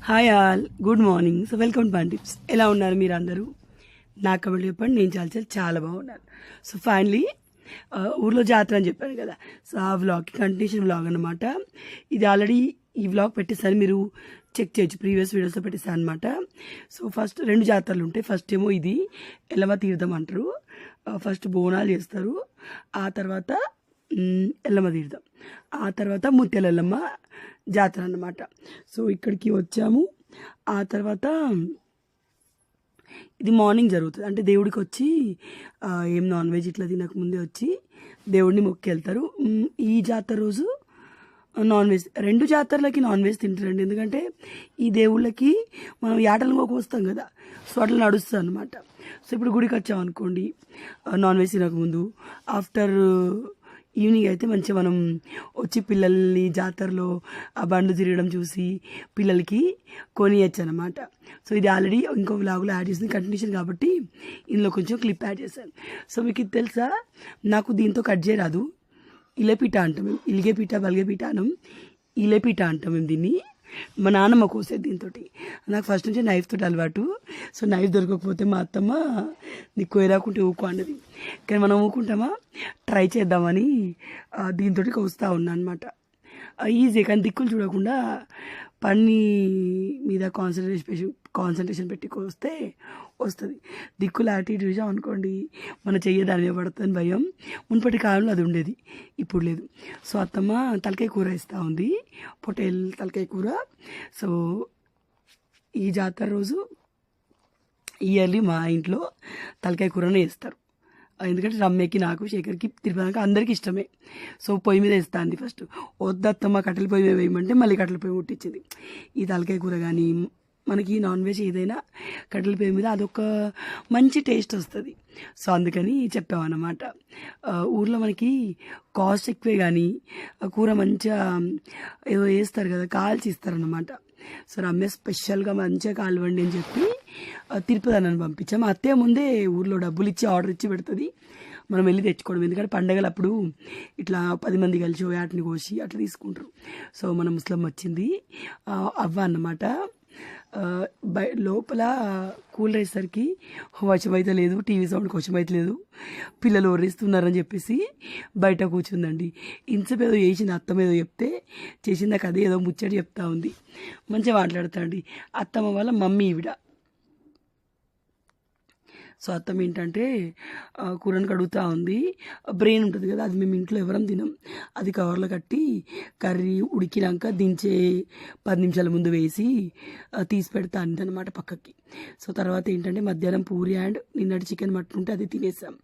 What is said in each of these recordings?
Hi all good morning so welcome to tips ఎలా ఉన్నారు మీరు అందరూ నాకు కబడ్డీ చెప్పండి నేను చాలా చాలా చాలా బాగున్నాను సో ఫైనలీ ఊర్లో జాతర అని చెప్పాను కదా సో ఆ వ్లాగ్కి కంటిన్యూషన్ వ్లాగ్ అనమాట ఇది ఆల్రెడీ ఈ వ్లాగ్ పెట్టేసాను మీరు చెక్ చేయొచ్చు ప్రీవియస్ వీడియోస్లో పెట్టేసాను అనమాట సో ఫస్ట్ రెండు జాతరలు ఉంటాయి ఫస్ట్ ఏమో ఇది ఎల్లమ్మ తీర్థం అంటారు ఫస్ట్ బోనాలు చేస్తారు ఆ తర్వాత ఎల్లమ్మ తీర్థం ఆ తర్వాత ముత్యాల ఎల్లమ్మ జాతర అన్నమాట సో ఇక్కడికి వచ్చాము. ఆ తర్వాత ఇది మార్నింగ్ జరుగుతుంది. అంటే దేవుడికి వచ్చి ఏం నాన్ వెజ్ ఇట్లా తినక ముందే వచ్చి దేవుడిని మొక్కెళ్తారు. ఈ జాతర రోజు నాన్ వెజ్ రెండు జాతరలకి నాన్ వెజ్ తింటారండి. ఎందుకంటే ఈ దేవుళ్ళకి మనం యాటలు మొక్క వస్తాం కదా. సో అట్లా నడుస్తుంది అనమాట సో ఇప్పుడు గుడికి వచ్చాం అనుకోండి నాన్ వెజ్ తినకముందు ఆఫ్టర్ ఈవినింగ్ అయితే మంచిగా మనం వచ్చి పిల్లల్ని జాతరలో ఆ బండ్లు తిరగడం చూసి పిల్లలకి కొనియచ్చు అనమాట సో ఇది ఆల్రెడీ ఇంకో వ్లాగులో యాడ్ చేసింది కంటిన్యూషన్ కాబట్టి ఇందులో కొంచెం క్లిప్ యాడ్ చేశాను. సో మీకు ఇది తెలుసా? నాకు దీంతో కట్ చేయరాదు. ఇలేపీట అంటాం మేము. ఇలిగే పీట బలిగే పీట అనం ఇలేపీట అంటాం మేము దీన్ని. మా నాన్నమ్మ కోసేది దీంతో నాకు ఫస్ట్ నుంచి నైఫ్ తోటి అలవాటు. సో నైఫ్ దొరకకపోతే మా అత్తమ్మ నీకు కోయరాకుంటే ఊకో అన్నది. కానీ మనం ఊకుంటామా? ట్రై చేద్దామని దీంతో కోస్తా ఉన్నా అనమాట ఈజీ కానీ దిక్కులు చూడకుండా పని మీద కాన్సన్ట్రేషన్ కాన్సన్ట్రేషన్ పెట్టి కోస్తే వస్తుంది. దిక్కులు అటు ఇటు చూసాం అనుకోండి మన చెయ్యి దాని మీద పడుతుంది భయం. మునుపటి కాలంలో అది ఉండేది ఇప్పుడు లేదు. సో అత్తమ్మ తలకాయ కూర ఇస్తూ ఉంది పొటేల్ తలకాయ కూర. సో ఈ జాతర రోజు ఇయర్లీ మా ఇంట్లో తలకాయ కూరనే వేస్తారు. ఎందుకంటే రమ్యకి నాకు శేఖర్కి తిరుపతికి అందరికీ ఇష్టమే. సో పొయ్యి మీద వేస్తాంది ఫస్ట్. వద్దత్తమ్మ కట్టెల పొయ్యి మీద వేయమంటే మళ్ళీ కట్టెల పొయ్యి ముట్టించింది. ఈ తలకాయ కూర కానీ మనకి నాన్ వెజ్ ఏదైనా కట్టెల పొయ్యి మీద అదొక మంచి టేస్ట్ వస్తుంది. సో అందుకని చెప్పామన్నమాట. ఊర్లో మనకి కాస్ట్ ఎక్కువే కానీ ఆ కూర మంచిగా ఏదో వేస్తారు కదా కాల్చి ఇస్తారన్నమాట. సో రమ్య స్పెషల్గా మంచిగా కాలువండి అని చెప్పి తిరుపతి అన్నని పంపించాము అత్తే ముందే ఊర్లో డబ్బులు ఇచ్చి ఆర్డర్ ఇచ్చి పెడుతుంది. మనం వెళ్ళి తెచ్చుకోవడం ఎందుకంటే పండగలప్పుడు ఇట్లా పది మంది కలిసి వాటిని కోసి అట్లా తీసుకుంటారు. సో మన ముస్లిం వచ్చింది. అవ్వ అన్నమాట. బయ లోపల కూల్ అయ్యేసరికి వర్షం అయితే లేదు టీవీ సౌండ్కి వచ్చం అయితే లేదు. పిల్లలు ఒర్రిస్తున్నారని చెప్పేసి బయట కూర్చుందండి. ఇంతసేపు ఏదో చేసింది అత్తమ్మ ఏదో చెప్తే చేసింది నాకు అదే ఏదో ముచ్చట చెప్తా ఉంది. మంచిగా మాట్లాడుతా అండి అత్తమ్మ వాళ్ళ మమ్మీ ఈవిడ. సో అత్తమ్మ ఏంటంటే కూరని కడుగుతూ ఉంది. బ్రెయిన్ ఉంటుంది కదా అది మేము ఇంట్లో ఎవరం తినం. అది కవర్లో కట్టి కర్రీ ఉడికినాక దించే పది నిమిషాల ముందు వేసి తీసి పెడతా అనమాట పక్కకి. సో తర్వాత ఏంటంటే మధ్యాహ్నం పూరి అండ్ నిన్నటి చికెన్ మటన్ ఉంటే అది తినేసాం.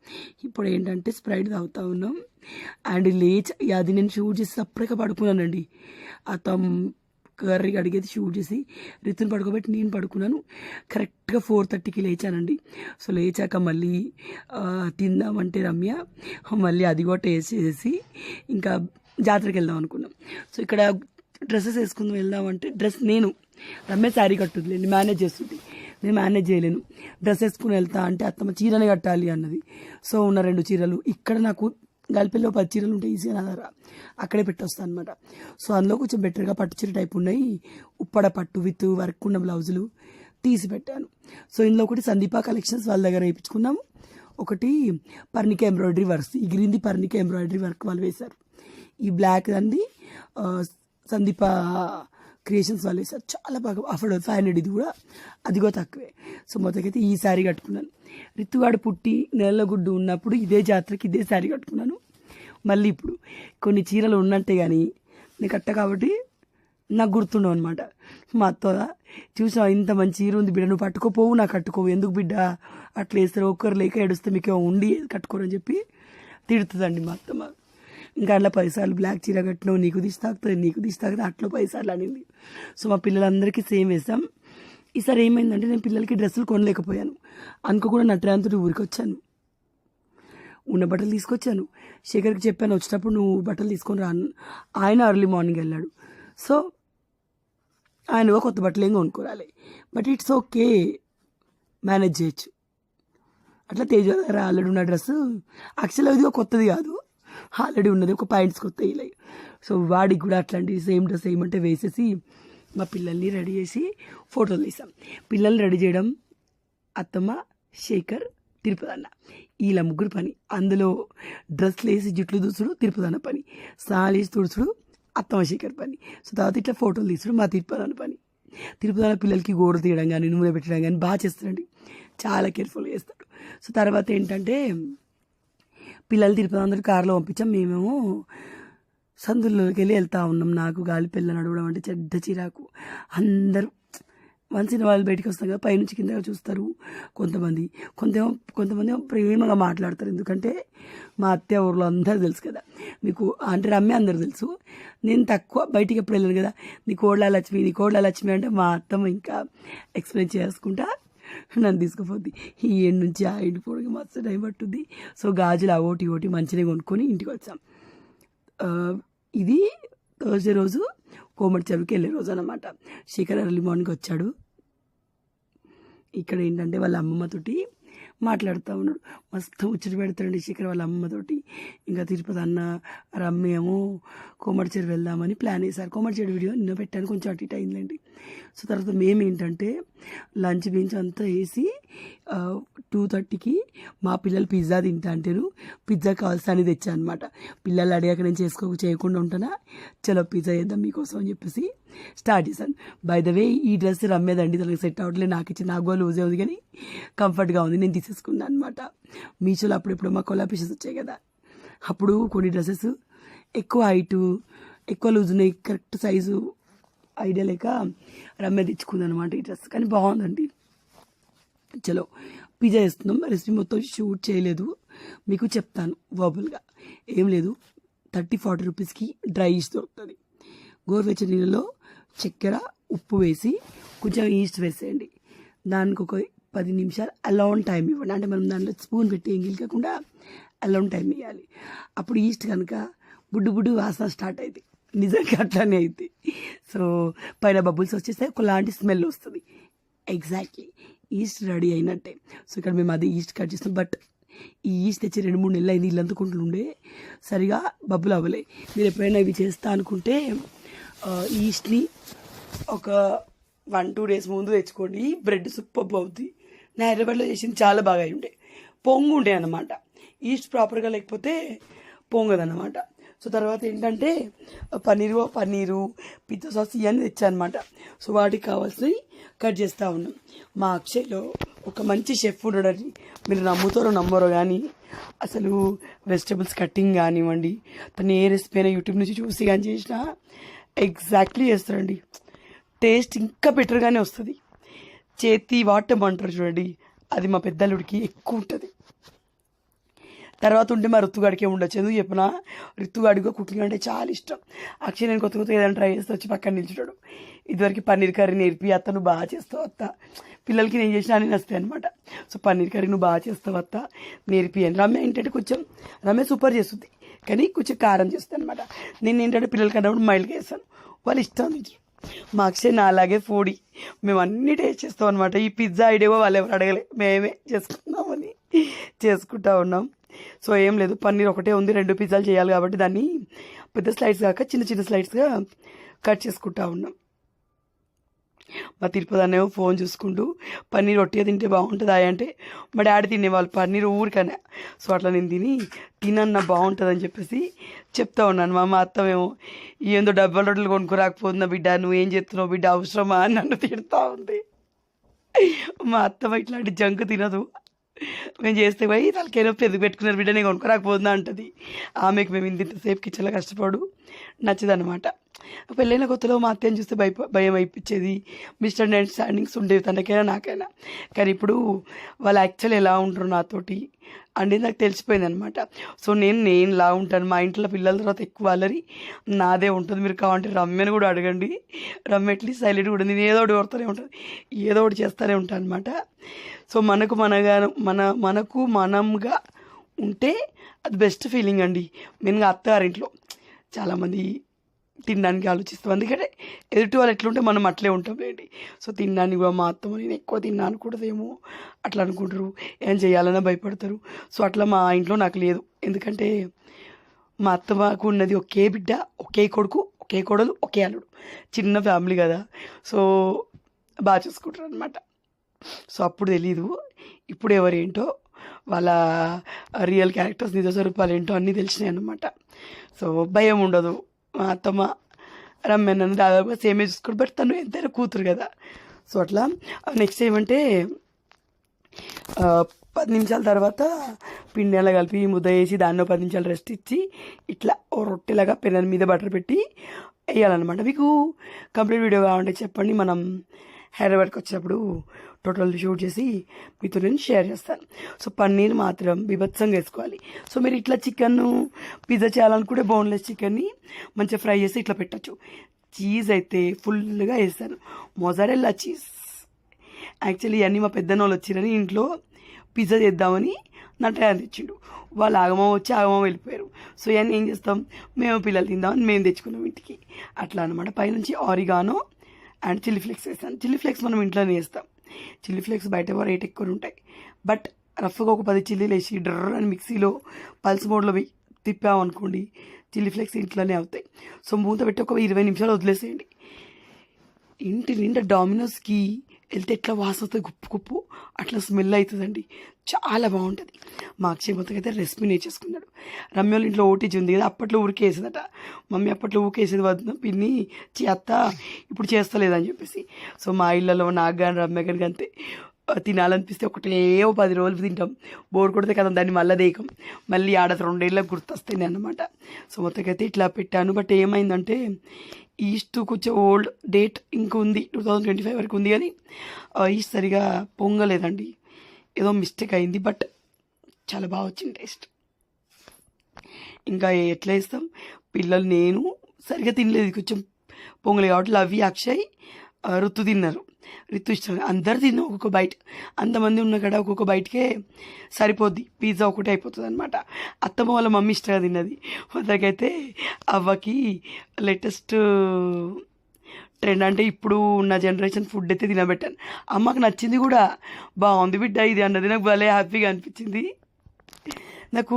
ఇప్పుడు ఏంటంటే స్ప్రైట్ తాగుతూ ఉన్నాం. అండ్ లేచి అది నేను షూట్ చేసి సపరేట్గా పడుకున్నానండి. అతం కర్రీ అడిగేది షూట్ చేసి రితుని పడుకోబెట్టి నేను పడుకున్నాను. కరెక్ట్గా ఫోర్ థర్టీకి లేచానండి. సో లేచాక మళ్ళీ తిందామంటే రమ్య మళ్ళీ అది కూడా టేస్ట్ చేసి ఇంకా జాతరకి వెళ్దాం అనుకున్నాం. సో ఇక్కడ డ్రెస్సెస్ వేసుకుందాం వెళ్దామంటే డ్రెస్ నేను రమ్య శారీ కట్టుద్దిలేండి మేనేజ్ చేస్తుంది. నేను మేనేజ్ చేయలేను. డ్రెస్ వేసుకుని వెళ్తా అంటే అత్తమ్మ చీరని కట్టాలి అన్నది. సో ఉన్న రెండు చీరలు. ఇక్కడ నాకు గల్పెల్లో పది చీరలు ఉంటాయి ఈజీగా నా దగ్గర అక్కడే పెట్టొస్తాను అనమాట సో అందులో కొంచెం బెటర్గా పట్టు చీర టైప్ ఉన్నాయి. ఉప్పడ పట్టు విత్ వర్క్ ఉన్న బ్లౌజులు తీసి పెట్టాను. సో ఇందులో ఒకటి సందీప కలెక్షన్స్ వాళ్ళ దగ్గర వేయించుకున్నాము. ఒకటి పర్ణిక ఎంబ్రాయిడరీ వర్క్స్ ఈ గ్రీన్ది పర్ణిక ఎంబ్రాయిడరీ వర్క్ వాళ్ళు వేశారు. ఈ బ్లాక్ అంది సందీప క్రియేషన్స్ వాళ్ళు వేసారు చాలా బాగా అఫోర్డ్ ఫైవ్ హండ్రెడ్ ఇది కూడా. అదిగో తక్కువే. సో మొదటికైతే ఈ శారీ కట్టుకున్నాను. రిత్తుగాడు పుట్టి నెలగుడ్డు ఉన్నప్పుడు ఇదే జాతరకి ఇదే శారీ కట్టుకున్నాను. మళ్ళీ ఇప్పుడు కొన్ని చీరలు ఉన్నట్టే కానీ నేను కట్ట కాబట్టి నాకు గుర్తుండవు అనమాట మా అత్త చూసా ఇంత మంచి చీర ఉంది బిడ్డ నువ్వు పట్టుకోపోవు నాకు కట్టుకోవు. ఎందుకు బిడ్డ? అట్లా వేస్తారు. ఒక్కరు లేక ఏడుస్తే మీకు ఉండి కట్టుకోరని చెప్పి తిడుతుందండి మా అత్తమ్మ. ఇంకా అట్లా పైసలు బ్లాక్ చీర కట్టినావు నీకు దిష్టి తాకుతుంది నీకు దిష్టి తాకుతుంది అట్లా పైసలు అనింది. సో మా పిల్లలందరికీ సేమ్ వేసాం ఈసారి ఏమైందంటే నేను పిల్లలకి డ్రెస్సులు కొనలేకపోయాను. అనుకోకుండా నటరాంతుడి ఊరికి వచ్చాను. ఉన్న బట్టలు తీసుకొచ్చాను. శేఖర్కి చెప్పాను వచ్చినప్పుడు నువ్వు బట్టలు తీసుకొని రా ఆయన అర్లీ మార్నింగ్ వెళ్ళాడు. సో ఆయన కొత్త బట్టలు ఏం కొనుక్కోవాలి బట్ ఇట్స్ ఓకే మేనేజ్ చేయొచ్చు. అట్లా తేజ దగ్గర ఆల్రెడీ ఉన్న డ్రెస్ యాక్చువల్గా ఇది ఒక కొత్తది కాదు. ఆల్రెడీ ఉన్నది ఒక పాయింట్స్ కొత్త ఇలా సో వాడికి కూడా అట్లాంటివి సేమ్ డ్రెస్ అంటే వేసేసి మా పిల్లల్ని రెడీ చేసి ఫోటోలు తీసాం పిల్లల్ని రెడీ చేయడం అత్తమ్మ శేఖర్ తిరుపతి అన్న. వీళ్ళ ముగ్గురు పని. అందులో డ్రెస్లు వేసి జుట్లు దూసుడు తిరుపతి అన్న పని. సాలేసి తుడుచుడు అత్తమ్మ శేఖర్ పని. సో తర్వాత ఇట్లా ఫోటోలు తీసుడు మా తిరుపతి అన్న పని. తిరుపతి అన్న పిల్లలకి గోడ తీయడం కానీ నూనె పెట్టడం కానీ బాగా చేస్తాడండి. చాలా కేర్ఫుల్గా చేస్తాడు. సో తర్వాత ఏంటంటే పిల్లలు తిరుపతి అందరూ కారులో పంపించాం. మేమేమో సందుల్లోకి వెళ్ళి వెళ్తా ఉన్నాం. నాకు గాలి పిల్ల నడవడం అంటే చెడ్డ చిరాకు. అందరూ వన్స్ వాళ్ళు బయటికి వస్తాం కదా పైనుంచి కిందగా చూస్తారు కొంతమంది. కొంతేమో కొంతమంది ప్రేమగా మాట్లాడతారు. ఎందుకంటే మా అత్త ఊర్లో అందరూ తెలుసు కదా. మీకు అంటే రమ్య అందరూ తెలుసు. నేను తక్కువ బయటికి ఎప్పుడు వెళ్ళాను కదా. నీ కోడ్ల లక్ష్మి నీ కోడ్ల లక్ష్మి అంటే మా అత్తమ్మ ఇంకా ఎక్స్ప్లెయిన్ చేసుకుంటా నన్ను తీసుకుపోద్ది. ఈ ఎండ్ నుంచి ఆ ఎండు పోవడానికి మస్తు టైం పట్టుద్ది. సో గాజులు ఆ ఓటి ఓటి మంచిగా కొనుక్కొని ఇంటికి వచ్చాం. ఇది థర్స్డే రోజు కోమటి చెరువుకి వెళ్ళే రోజు అనమాట శేఖర్ ఎర్లీ మార్నింగ్ వచ్చాడు. ఇక్కడ ఏంటంటే వాళ్ళ అమ్మమ్మతోటి మాట్లాడుతూ ఉన్నాడు. మస్తు ముచ్చట పెడతాడు శేఖర్ వాళ్ళ అమ్మతోటి. ఇంకా తిరుపతి అన్న రమ్యము కోమటి వెళ్దామని ప్లాన్ వేశారు. కోమటి వీడియో నిన్న పెట్టాను కొంచెం అటు ఇటు అయిందండి సో తర్వాత మేము ఏంటంటే లంచ్ బెంచ్ అంతా వేసి టూ థర్టీకి మా పిల్లలు పిజ్జా తింటా అంటారు. పిజ్జా కావాల్సి అని తెచ్చా అనమాట పిల్లలు అడిగాక నేను చేసుకో చేయకుండా ఉంటానా? చలో పిజ్జా చేద్దాం మీకోసం అని చెప్పేసి స్టార్ట్ చేశాను బై ద వే ఈ డ్రెస్ రమ్మేదండి. తనకు సెట్ అవ్వట్లేదు. నాకు ఇచ్చి నాకు కూడా లూజే ఉంది కానీ కంఫర్ట్గా ఉంది. నేను తీసేసుకున్నాను అనమాట మీషోలో అప్పుడెప్పుడు మా కొలాపీసెస్ వచ్చాయి కదా. అప్పుడు కొన్ని డ్రెస్సెస్ ఎక్కువ హైటు ఎక్కువ లూజ్ ఉన్నాయి. కరెక్ట్ సైజు ఐడియా లేక రమ్మే తెచ్చుకుంది అనమాట ఈ డ్రెస్ కానీ బాగుందండి. చలో పిజ్జా చేస్తున్నాం. రెసిపీ మొత్తం షూట్ చేయలేదు. మీకు చెప్తాను వాబుల్గా ఏం లేదు. థర్టీ ఫార్టీ రూపీస్కి డ్రై ఈస్ట్ దొరుకుతుంది. గోరువెచ్చని నీళ్ళలో చక్కెర ఉప్పు వేసి కొంచెం ఈస్ట్ వేసేయండి. దానికి ఒక పది నిమిషాలు అలౌన్ టైం ఇవ్వండి. అంటే మనం దాంట్లో స్పూన్ పెట్టి ఎంగిల్ కాకుండా అలౌన్ టైం ఇవ్వాలి అప్పుడు ఈస్ట్ కనుక బుడ్డు బుడ్డు వాసన స్టార్ట్ అయింది నిజంగా అట్లానే అయింది సో పైన బబుల్స్ వచ్చేస్తే ఒకలాంటి స్మెల్ వస్తుంది. ఎగ్జాక్ట్లీ ఈస్ట్ రెడీ అయినట్టే. సో ఇక్కడ మేము అది ఈస్ట్ కట్ చేస్తాం బట్ ఈ ఈస్ట్ తెచ్చి రెండు మూడు నెలలు అయింది. ఇల్లు అందుకుంటుండే సరిగా బబ్బులు అవ్వలే. మీరు ఎప్పుడైనా ఇవి చేస్తా అనుకుంటే ఈస్ట్ని ఒక వన్ టూ డేస్ ముందు తెచ్చుకోండి. బ్రెడ్ సూపర్ అవుద్ది నా హైదరాబాద్లో చేసింది చాలా బాగా అయి ఉండే. పొంగు ఉండే అనమాట ఈస్ట్ ప్రాపర్గా లేకపోతే పొంగదన్నమాట. సో తర్వాత ఏంటంటే పన్నీరు పన్నీరు పిత్త సాస్ ఇవన్నీ తెచ్చానమాట సో వాటికి కావాల్సినవి కట్ చేస్తూ ఉన్నాం. మా అక్షయ్లో ఒక మంచి షెఫ్ ఉండడని మీరు నమ్ముతారో నమ్మరో కానీ అసలు వెజిటబుల్స్ కటింగ్ కానివ్వండి తను ఏ రెసిపీ అయినా యూట్యూబ్ నుంచి చూసి కానీ చేసినా ఎగ్జాక్ట్లీ చేస్తారండి. టేస్ట్ ఇంకా బెటర్గానే వస్తుంది. చేతి వాటం అంటారు చూడండి. అది మా పెద్దలుడికి ఎక్కువ ఉంటుంది. తర్వాత ఉంటే మా ఋతుగాడికే ఉండొచ్చు? ఎందుకు చెప్పిన? ఋతుగాడికి కుకింగ్ అంటే చాలా ఇష్టం. అక్షయ్ నేను కొత్త కొత్త ఏదైనా ట్రై చేస్తే వచ్చి పక్కన నిల్చుంటాడు. ఇదివరకు పన్నీర్ కర్రీ నేర్పి అత్త నువ్వు బాగా చేస్తావు అత్త. పిల్లలకి నేను చేసిన అని నస్తాయి అనమాట సో పన్నీర్ కర్రీ నువ్వు బాగా చేస్తావు అత్త. నేర్పి అని రమ్య ఏంటంటే కొంచెం రమ్య సూపర్ చేస్తుంది. కానీ కొంచెం కారం చేస్తాను అనమాట నేను ఏంటంటే పిల్లలకి కన్నప్పుడు మైల్డ్గా వేస్తాను. వాళ్ళు ఇష్టం తింటారు మా అక్షయ్ నా అలాగే ఫుడీ. మేము అన్ని టేస్ట్ చేస్తాం అనమాట ఈ పిజ్జా ఐడియా వాళ్ళు ఎవరు అడగలే. మేమే చేసుకుందామని చేసుకుంటా ఉన్నాం. సో ఏం లేదు పన్నీర్ ఒకటే ఉంది. రెండు పిజ్జాలు చేయాలి కాబట్టి దాన్ని పెద్ద స్లైడ్స్ కాక చిన్న చిన్న స్లైడ్స్గా కట్ చేసుకుంటా ఉన్నాం. మా తిరుపతి అన్నేమో ఫోన్ చూసుకుంటూ పన్నీర్ రొట్టె తింటే బాగుంటుందా? అంటే మా డాడీ తినేవాళ్ళు పన్నీర్ ఊరికనే. సో అట్లా నేను తిని తినన్న బాగుంటుందని చెప్పేసి చెప్తా ఉన్నాను. మా మా అత్తమేమో ఏందో డబ్బల రొట్టెలు కొనుక్కోరాకపోతున్నా బిడ్డ? నువ్వు ఏం చేస్తున్నావు బిడ్డ? అవసరమా? అని నన్ను తిడతా ఉంది. మా అత్తమ్మ ఇట్లాంటి జంక్ తినదు. మేము చేస్తే పోయి తలకేనో నొప్పి పెట్టుకున్నారు బిడ్డ? నేను కొనుక్కోరాకపోతుందా అంటది. ఆమెకు మేము ఇంత ఇంతసేపు కిచెన్లో కష్టపడు నచ్చదనమాట పెళ్ళైన కొత్తలో మా అత్తయ్యని చూస్తే భయ భయం అయిపించేది. మిస్అండర్స్టాండింగ్స్ ఉండేవి తనకైనా నాకైనా. కానీ ఇప్పుడు వాళ్ళు యాక్చువల్ ఎలా ఉంటారు నాతోటి అనేది నాకు తెలిసిపోయింది అనమాట సో నేను నేను లా ఉంటాను. మా ఇంట్లో పిల్లల తర్వాత ఎక్కువ అల్లరి నాదే ఉంటుంది. మీరు కావాలంటే రమ్మని కూడా అడగండి. రమ్య ఎట్లీస్ట్ సైలెంట్ కూడా నేను ఏదో ఒకటి కొడుతూనే ఉంటుంది ఏదో ఒకటి చేస్తూనే ఉంటాను అనమాట. సో మనకు మనగా మన మనకు మనంగా ఉంటే అది బెస్ట్ ఫీలింగ్ అండి. మెయిన్గా అత్తగారింట్లో. చాలామంది తినడానికి ఆలోచిస్తాం. ఎందుకంటే ఎదుటి వాళ్ళు ఎట్లుంటే మనం అట్లే ఉంటాం లేండి సో తినడానికి కూడా మా అత్తమ్మ నేను ఎక్కువ తిన్నా ఏమో అట్లా అనుకుంటారు. ఏం చేయాలన్నా భయపడతారు. సో అట్లా మా ఇంట్లో నాకు లేదు. ఎందుకంటే మా అత్తమ్మకు ఉన్నది ఒకే బిడ్డ ఒకే కొడుకు ఒకే కొడలు ఒకే అల్లుడు. చిన్న ఫ్యామిలీ కదా. సో బాగా చూసుకుంటారు అనమాట సో అప్పుడు తెలీదు. ఇప్పుడు ఎవరేంటో వాళ్ళ రియల్ క్యారెక్టర్స్ నిజ స్వరూపాలు ఏంటో అన్నీ తెలిసినాయి అనమాట సో భయం ఉండదు. మా అత్తమ్మ రమ్య నన్ను దాదాపుగా సేమే చూసుకోడు బట్ తను ఎంతైనా కూతురు కదా. సో అట్లా నెక్స్ట్ ఏమంటే పది నిమిషాల తర్వాత పిండి అలా కలిపి ముద్ద వేసి దానిలో పది నిమిషాలు రెస్ట్ ఇచ్చి ఇట్లా ఓ రొట్టెలాగా పెనం మీద బటర్ పెట్టి వేయాలన్నమాట. మీకు కంప్లీట్ వీడియో కావాలంటే చెప్పండి. మనం హైదరాబాద్కి వచ్చినప్పుడు టోటల్ షూట్ చేసి మీతో నేను షేర్ చేస్తాను. సో పన్నీర్ మాత్రం బీభత్సంగా వేసుకోవాలి. సో మీరు ఇట్లా చికెన్ పిజ్జా చేయాలనుకుంటే బోన్లెస్ చికెన్ని మంచిగా ఫ్రై చేసి ఇట్లా పెట్టచ్చు. చీజ్ అయితే ఫుల్గా వేస్తాను. Mozzarella cheese. యాక్చువల్లీ ఇవన్నీ మా పెద్దన్న వాళ్ళు వచ్చిరని ఇంట్లో పిజ్జా చేద్దామని నా టైం తెచ్చిండు. వాళ్ళు ఆగమం వచ్చి ఆగమం వెళ్ళిపోయారు. సో ఇవన్నీ ఏం చేస్తాం? మేము పిల్లలు తిందామని మేము తెచ్చుకున్నాం ఇంటికి. అట్లా అనమాట పైనుంచి ఆరిగానో అండ్ చిల్లీ ఫ్లేక్స్ వేస్తాను. చిల్లీ ఫ్లేక్స్ మనం ఇంట్లోనే వేస్తాం. చిల్లీ ఫ్లేక్స్ బయట రేట్ ఎక్కువ ఉంటాయి. బట్ రఫ్గా ఒక పది చిల్లీలు వేసి డ్రర్ అని మిక్సీలో పల్స్ మోడ్లో తిప్పామనుకోండి చిల్లీ ఫ్లేక్స్ ఇంట్లోనే అవుతాయి. సో మూత పెట్టి ఒక ఇరవై నిమిషాలు వదిలేసేయండి. ఇంటి నిండా డామినోస్కి వెళ్తే ఎట్లా వాసన వస్తుంది గుప్పు గుప్పు అట్లా స్మెల్ అవుతుందండి. చాలా బాగుంటుంది. మా అక్షయ్ మొత్తం అయితే రెసిపీ నేర్చేసుకున్నాడు రమ్యోళ్ళ ఇంట్లో ఓటీజీ ఉంది కదా అప్పట్లో ఊరికే మమ్మీ అప్పట్లో ఊరికే వద్దు పిన్ని చేత్త ఇప్పుడు చేస్తలేదని చెప్పేసి. సో మా ఇళ్ళలో నాకు కానీ రమ్య కానీ అంతే. తినాలనిపిస్తే ఒకటే పది రోజులు తింటాం. బోర్ కొడితే కదా దాన్ని మళ్ళీ దేకం మళ్ళీ ఆడ రెండేళ్ళకి గుర్తొస్తాయి అనమాట సో మొత్తకైతే ఇట్లా పెట్టాను. బట్ ఏమైందంటే ఈస్ట్ కొంచెం ఓల్డ్ డేట్ ఇంకా ఉంది. టూ థౌజండ్ ట్వంటీ ఫైవ్ వరకు ఉంది కానీ ఈస్ట్ సరిగా పొంగలేదండి. ఏదో మిస్టేక్ అయింది బట్ చాలా బాగా వచ్చింది టేస్ట్. ఇంకా ఎట్లా వేస్తాం పిల్లలు నేను సరిగా తినలేదు. కొంచెం పొంగలి కాబట్టి అవి అక్షయ్ రుత్తు తిన్నారు. ఋతు ఇష్టం అందరు తిన్నాం ఒక్కొక్క బయట. అంతమంది ఉన్న కాడ ఒక్కొక్క బయటకే సరిపోద్ది. పిజ్జా ఒకటే అయిపోతుంది అనమాట అత్తమ్మ వాళ్ళ మమ్మీ ఇష్టంగా తిన్నది. మొదలకైతే అవ్వకి లేటెస్ట్ ట్రెండ్ అంటే ఇప్పుడు ఉన్న జనరేషన్ ఫుడ్ అయితే తినబెట్టాను. అమ్మకి నచ్చింది కూడా బాగుంది బిడ్డ ఇది అన్నది నాకు భలే హ్యాపీగా అనిపించింది. నాకు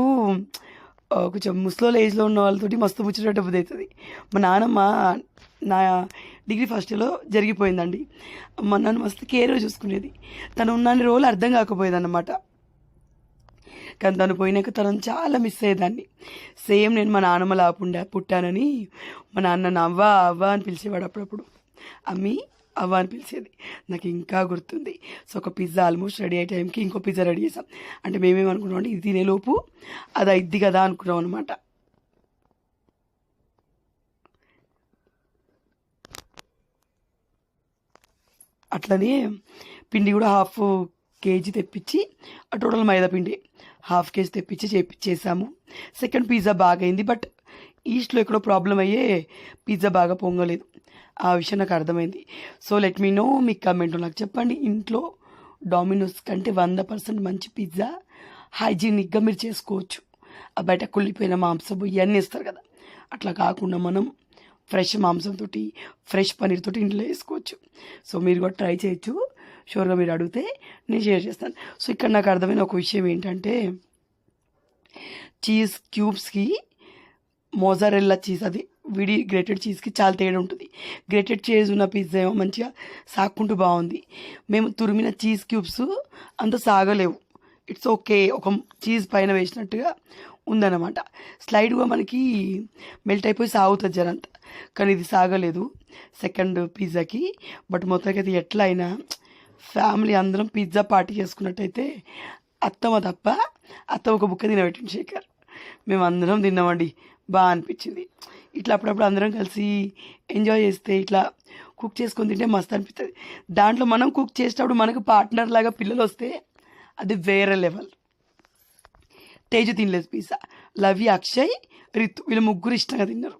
కొంచెం ముస్లో ఏజ్లో ఉన్న వాళ్ళతోటి మస్తు ముచ్చట అవుతుంది. మా నాన్నమ్మ నా డిగ్రీ ఫస్ట్ ఇయర్లో జరిగిపోయిందండి. మా నన్ను మస్తు కేర్ చూసుకునేది. తను ఉన్నన్ని రోజులు అర్థం కాకపోయేది అన్నమాట కానీ తను పోయినాక తను చాలా మిస్ అయ్యేదాన్ని. సేమ్ నేను మా నాన్నమ్మలా పుండా పుట్టానని మా నాన్న అవ్వ అవ్వ అని పిలిచేవాడు అప్పుడప్పుడు. అమ్మి అవ్వ అని పిలిచేది. నాకు ఇంకా గుర్తుంది. సో ఒక పిజ్జా ఆల్మోస్ట్ రెడీ అయ్యే టైంకి ఇంకో పిజ్జా రెడీ చేసాం అంటే మేమేమనుకున్నాం అంటే ఇది తినేలోపు అది అయిద్ది కదా అనుకున్నాం అనమాట అట్లనే పిండి కూడా హాఫ్ కేజీ తెప్పించి ఆ టోటల్ మైదా పిండి హాఫ్ కేజీ తెప్పించి చేపి చేసాము. సెకండ్ పిజ్జా బాగా అయింది బట్ ఈస్ట్లో ఎక్కడో ప్రాబ్లం అయ్యే పిజ్జా బాగా పొంగలేదు. ఆ విషయం నాకు అర్థమైంది. సో లెట్ మీ నో మీ కమెంట్ నాకు చెప్పండి. ఇంట్లో డామినోస్ కంటే వంద పర్సెంట్ మంచి పిజ్జా హైజీనిక్గా మీరు చేసుకోవచ్చు. ఆ బయట కుళ్ళిపోయిన మాంసం ఇవన్నీ ఇస్తారు కదా. అట్లా కాకుండా మనం ఫ్రెష్ మాంసంతో ఫ్రెష్ పన్నీర్ తోటి ఇంట్లో వేసుకోవచ్చు సో మీరు కూడా ట్రై చేయొచ్చు. షూర్గా మీరు అడిగితే నేను షేర్ చేస్తాను. సో ఇక్కడ నాకు అర్థమైన ఒక విషయం ఏంటంటే చీజ్ క్యూబ్స్కి మోజారెల్లా చీజ్ అది విడి గ్రేటెడ్ చీజ్కి చాలా తేడా ఉంటుంది. గ్రేటెడ్ చీజ్ ఉన్న పిజ్జా ఏమో మంచిగా సాక్కుంటూ బాగుంది. మేము తురిమిన చీజ్ క్యూబ్స్ అంత సాగలేవు. ఇట్స్ ఓకే ఒక చీజ్ పైన వేసినట్టుగా ఉందన్నమాట. స్లైడ్గా మనకి మెల్ట్ అయిపోయి సాగుతుంది జనంత. కానీ ఇది సాగలేదు. సెకండ్ పిజ్జాకి బట్ మొత్తానికి అది ఎట్లా అయినా ఫ్యామిలీ అందరం పిజ్జా పార్టీ చేసుకున్నట్టయితే అత్తమ్మ తప్ప అత్తమ్మ ఒక బుక్క తినబెట్టింది శేఖర్. మేము అందరం తిన్నామండి. బాగా అనిపించింది. ఇట్లా అప్పుడప్పుడు అందరం కలిసి ఎంజాయ్ చేస్తే ఇట్లా కుక్ చేసుకొని తింటే మస్తు అనిపిస్తుంది. దాంట్లో మనం కుక్ చేసేటప్పుడు మనకు పార్ట్నర్ లాగా పిల్లలు వస్తే అది వేరే లెవెల్ తేజ్ తినలేదు పిజ్జా. లవి అక్షయ్ రితు వీళ్ళు ముగ్గురు ఇష్టంగా తిన్నారు.